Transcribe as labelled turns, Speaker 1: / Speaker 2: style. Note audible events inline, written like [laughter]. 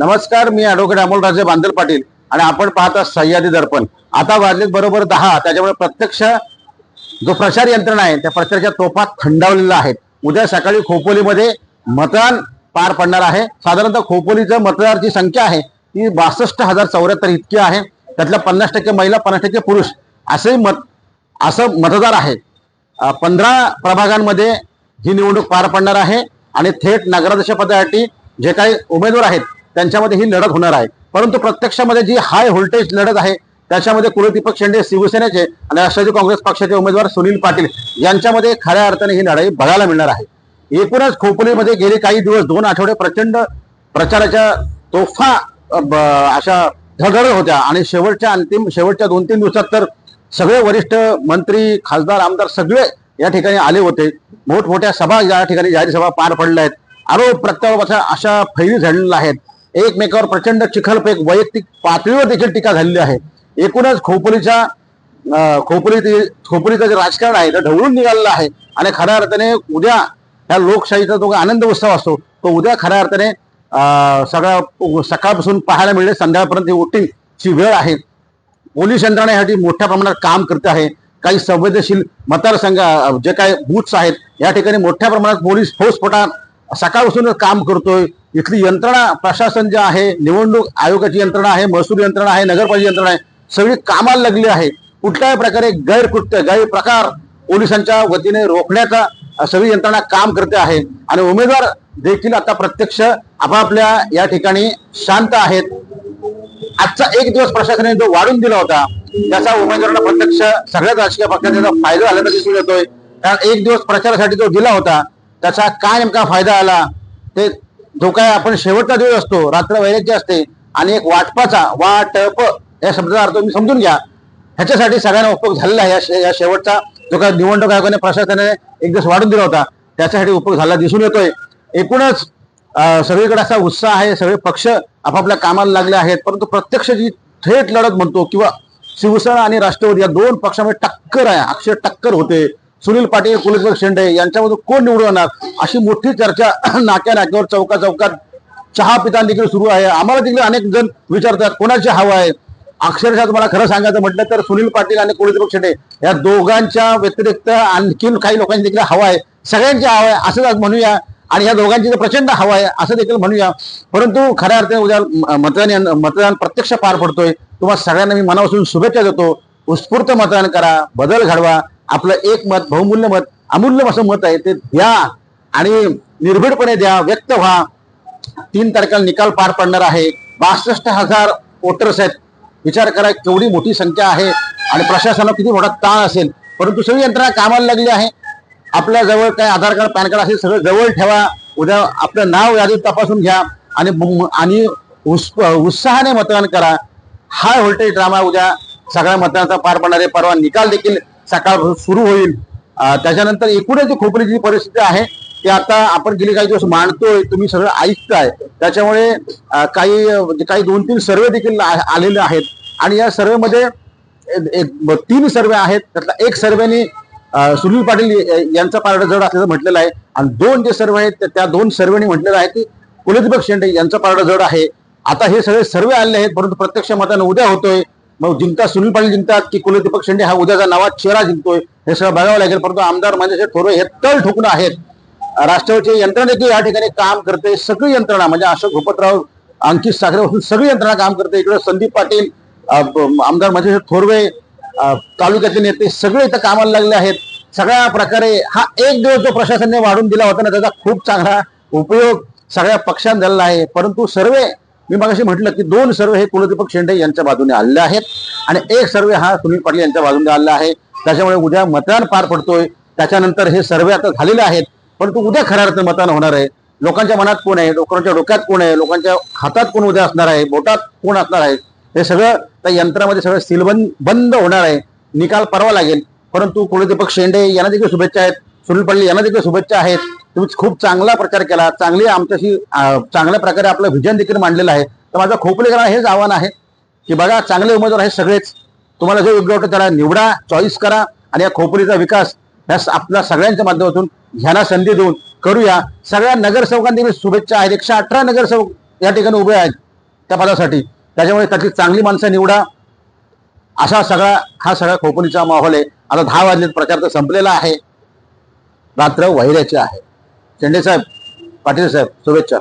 Speaker 1: नमस्कार मी ॲडव्होकेट अमोलराजे बांदल पाटील आणि आपण पाहता सह्याद्री दर्पण. आता वाजलेत बरोबर दहा त्याच्यामुळे प्रत्यक्ष जो प्रचार यंत्रणा आहे त्या प्रचाराच्या तोफा थंडावलेल्या आहेत उद्या सकाळी खोपोलीमध्ये मतदान पार पडणार आहे. साधारणतः खोपोलीचं मतदाराची संख्या आहे ती बासष्ट हजार चौऱ्याहत्तर इतकी आहे. त्यातल्या पन्नास टक्के महिला पन्नास टक्के पुरुष असे मत असं मतदार आहे. पंधरा प्रभागांमध्ये ही निवडणूक पार पडणार आहे आणि थेट नगराध्यक्षपदासाठी जे काही उमेदवार आहेत त्यांच्यामध्ये ही लढत होणार आहे. परंतु प्रत्यक्षामध्ये जी हाय व्होल्टेज लढत आहे त्याच्यामध्ये कुलदीपक शेंडे शिवसेनेचे आणि राष्ट्रवादी काँग्रेस पक्षाचे उमेदवार सुनील पाटील यांच्यामध्ये खऱ्या अर्थाने ही लढाई बघायला मिळणार आहे. एकूणच खोपोलीमध्ये गेले काही दिवस दोन आठवडे प्रचंड प्रचाराच्या तोफा ब- अशा धगड होत्या. आणि शेवटच्या अंतिम शेवटच्या दोन तीन दिवसात तर सगळे वरिष्ठ मंत्री खासदार आमदार सगळे या ठिकाणी आले होते. मोठमोठ्या सभा या ठिकाणी जाहीर सभा पार पडल्या आहेत. आरोप प्रत्यारोपाच्या अशा फैली झडलेल्या आहेत एकमेकावर प्रचंड चिखलफेक वैयक्तिक पातळीवर देखील टीका झालेली आहे. एकूणच खोपलीच्या अं, खोपलीचं जे राजकारण आहे ते ढवळून निघालेलं आहे. आणि खऱ्या अर्थाने उद्या ह्या लोकशाहीचा जो आनंद उत्सव असतो तो उद्या खऱ्या अर्थाने सगळ्या सकाळपासून पाहायला मिळेल संध्याकाळपर्यंत ही वोटिंगची वेळ आहे पोलीस यंत्रणा यासाठी मोठ्या प्रमाणात काम करते आहे. काही संवेदनशील मतदारसंघ जे काही बूथ्स आहेत या ठिकाणी मोठ्या प्रमाणात पोलीस फौजफोटा सकाळपासूनच काम करतोय. इथली यंत्रणा प्रशासन जे आहे निवडणूक आयोगाची यंत्रणा आहे महसूल यंत्रणा आहे नगरपालिका यंत्रणा आहे सगळी कामाला लागली आहे. कुठल्याही प्रकारे गैरकृत्य गैरप्रकार पोलिसांच्या वतीने रोखण्याचा सगळी यंत्रणा काम करते आहे. आणि उमेदवार देखील आता प्रत्यक्ष आपापल्या या ठिकाणी शांत आहेत. आजचा एक दिवस प्रशासनाने जो वाढून दिला होता त्याचा उमेदवारांना प्रत्यक्ष सगळ्याच राजकीय पक्षांचा त्याचा फायदा झाल्याचा दिसून येतोय. कारण एक दिवस प्रचारासाठी जो दिला होता त्याचा काय नेमका फायदा आला ते जो काय आपण शेवटचा दिवस असतो रात्र वैराग्य असते आणि एक वाटपाचा वाटप या शब्दाचा अर्थ तुम्ही समजून घ्या. ह्याच्यासाठी सगळ्यांना उपयोग झालेला आहे. या शे- या शेवटचा जो काय निवडणूक आयोगाने प्रशासनाने एक दिवस वाढून दिला होता त्याच्यासाठी उपयोग झाला दिसून येतोय. एकूणच सगळीकडे असा उत्साह आहे सगळे पक्ष आपापल्या कामाला लागले आहेत परंतु प्रत्यक्ष जी थेट लढत म्हणतो किंवा शिवसेना आणि राष्ट्रवादी या दोन पक्षामध्ये टक्कर आहे अक्षर टक्कर होते. सुनील पाटील कुलदीप शेंडे यांच्यामधून कोण निवडून येणार? अशी मोठी चर्चा [clears throat] नाक्या नाक्यावर चौका चौकात चहा पिताना देखील सुरू आहे. आम्हाला देखील अनेक जण विचारतात कोणाची हवा आहे? अक्षरशः तुम्हाला खरं सांगायचं म्हटलं तर सुनील पाटील आणि कुलदीप शेंडे या दोघांच्या व्यतिरिक्त आणखीन काही लोकांची देखील हवा आहे. सगळ्यांची हवा आहे असंच आज म्हणूया. आणि या दोघांची तर प्रचंड हवा आहे असं देखील म्हणूया. परंतु खऱ्या अर्थाने उद्या मतदान मतदान प्रत्यक्ष पार पडतोय. तुम्हाला सगळ्यांना मी मनापासून शुभेच्छा देतो. उत्स्फूर्त मतदान करा बदल घडवा. आपलं एक मत बहुमूल्य मत अमूल्य असं मत आहे ते द्या आणि निर्भीडपणे द्या व्यक्त व्हा. तीन तारखेला निकाल पार पडणार आहे. बासष्ट हजार वोटर्स आहेत. विचार करा केवढी मोठी संख्या आहे आणि प्रशासनाला किती मोठा ताण असेल. परंतु सगळी यंत्रणा कामाला लागली आहे. आपल्या जवळ काय आधार कार्ड पॅन कार्ड असेल सगळं जवळ ठेवा. उद्या आपलं नाव यादीत तपासून घ्या आणि आणि उत्साहाने मतदान करा. हाय व्होल्टेज ड्रामा उद्या. सगळ्या मतदानाचा पार पडणार आहे. परवा निकाल देखील सकाळ सुरू होईल. त्याच्यानंतर एकूणच जी खोपरीची जी परिस्थिती आहे ती आता आपण गेली काही दिवस मांडतोय तुम्ही सगळं ऐकताय. त्याच्यामुळे काही काही दोन तीन सर्वे देखील आ- आलेले आहेत. आणि या सर्वेमध्ये एक- तीन सर्वे आहेत. त्यातला एक सर्वेनी सुनील पाटील यांचा पारडं जड असल्याचं म्हटलेलं आहे. आणि दोन जे सर्वे आहेत त्या- दोन सर्वेने म्हटलेलं आहे की कुलदीपक शेंडे यांचा पारडं जड आहे. आता हे सगळे सर्वे आलेले आहेत परंतु प्रत्यक्ष मतदान उद्या होतोय. मग जिंकता सुनील पाटील जिंकतात की कुलदीपक शेंडे हा उद्याचा नवा चेहरा जिंकतोय हे सगळं बघावं लागेल. परंतु आमदार म्हणजे ठोरे हे तळ ठोकणं आहेत. राष्ट्रवादीची यंत्रणा देखील या ठिकाणी काम करते. सगळी यंत्रणा म्हणजे अशोक भूपतराव अंकित साखरे सगळी यंत्रणा काम करते. इकडे संदीप पाटील आमदार म्हणजे थोरवे तालुक्यातले तालुक्याचे नेते सगळे इथं कामाला लागले आहेत. सगळ्या प्रकारे हा एक दिवस जो प्रशासनाने वाढून दिला होता ना त्याचा खूप चांगला उपयोग सगळ्या पक्षांना झालेला आहे. परंतु सर्वे मी मगाशी म्हटलं की दोन सर्वे हे कुलदीपक शेंडे यांच्या बाजूने आलेले आहेत. आणि एक सर्वे हा सुनील पाटील यांच्या बाजूने आलेला आहे. त्याच्यामुळे उद्या मतदान पार पडतोय. त्याच्यानंतर हे सर्वे आता झालेले आहेत. परंतु उद्या खऱ्या अर्थ मतदान होणार आहे. लोकांच्या मनात कोण आहे? लोकांच्या डोक्यात कोण आहे? लोकांच्या हातात कोण उद्या असणार आहे? बोटात कोण असणार आहे? हे सगळं त्या यंत्रामध्ये सगळं सीलबंद बंद होणार आहे. निकाल परवा लागेल. परंतु कुलदीपक शेंडे यांना देखील शुभेच्छा आहेत. सुनील पाटील यांना देखील शुभेच्छा आहेत तुम्ही खूप चांगला प्रचार केला. चांगली आमच्याशी चांगल्या प्रकारे आपलं व्हिजन देखील मांडलेलं आहे. तर माझं खोपलेकरांना हेच आव्हान आहे की बघा चांगले उमेदवार आहेत सगळेच. तुम्हाला जो योग्य वाटतं त्याला निवडा चॉईस करा आणि या खोपलीचा विकास ह्या स- आपल्या सगळ्यांच्या माध्यमातून ह्यांना संधी देऊन करूया. सगळ्या नगरसेवकांनी देखील शुभेच्छा आहेत. एकशे अठरा नगरसेवक या ठिकाणी उभे आहेत त्या पदासाठी. त्याच्यामुळे त्याची चांगली माणसं निवडा. असा सगळा हा सगळा खोपणीचा माहोल आहे. आता दहा वाजले प्रचार तर संपलेला आहे. रात्र वैऱ्याची आहे. शेंडे साहेब पाटील साहेब शुभेच्छा.